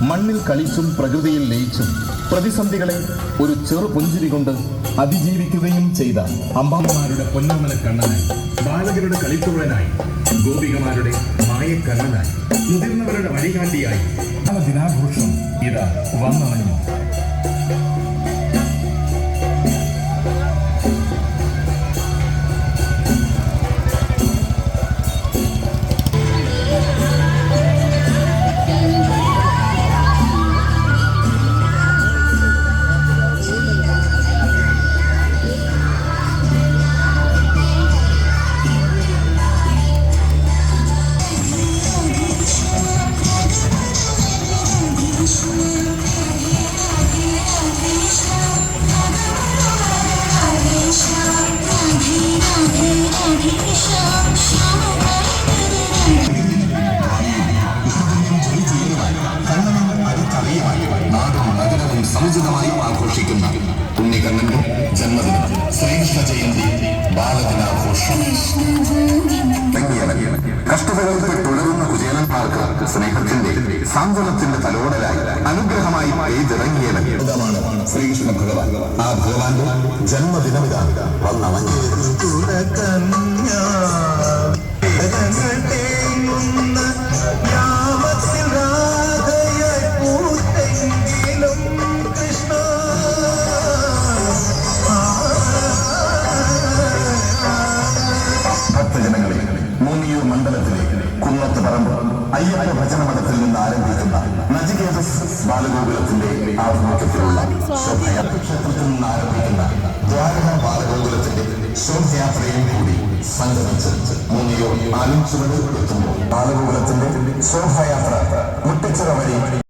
മണ്ണിൽ കളിച്ചും പ്രകൃതിയിൽ ലയിച്ചും പ്രതിസന്ധികളെ ഒരു ചെറു പുഞ്ചിരി കൊണ്ട് അതിജീവിക്കുകയും ചെയ്ത അമ്പാമ്മമാരുടെ പൊന്നോമന കണ്ണനായി ബാലകരുടെ കളിത്തോഴനായി ഗോപികമാരുടെ മായക്കണ്ണനായി മുതിർന്നവരുടെ വഴികാട്ടിയായി. ദിനാഘോഷം ഇതാ വന്നണഞ്ഞു സമുചിതമായി ആഘോഷിക്കുന്ന ഉണ്ണികണ്ണന്റെ ജന്മദിനം ശ്രീകൃഷ്ണ ജയന്തി ബാലദിനാഘോഷം. കഷ്ടതകൾപ്പെട്ടുഴറുന്ന കുചേലന്മാർക്ക് സ്നേഹത്തിന്റെ സാന്ത്വനത്തിന്റെ തലോടലായി അനുഗ്രഹമായി പെയ്തിറങ്ങിയവൻ ശ്രീകൃഷ്ണ ഭഗവാൻ. ആ ഭഗവാന്റെ ജന്മദിനമിതാണ് ഇതാണ് ഭക്തജനങ്ങളെ അയ്യപ്പ ഭജന മഠത്തിൽ നിന്ന് ആരംഭിക്കുന്ന നജികേതസ് ബാലഗോകുലത്തിന്റെ ആഭിമുഖ്യത്തിലുള്ള ക്ഷേത്രത്തിൽ നിന്ന് ആരംഭിക്കുന്ന ദ്വാരക ബാലഗോകുലത്തിന്റെ ശോഭയാത്രയും കൂടി സംഗമിച്ച് മൂന്നിയൂർ ആലും ചുവട് എത്തുമ്പോൾ ബാലഗോകുലത്തിന്റെ ശോഭയാത്ര മുട്ടച്ചിറ വഴി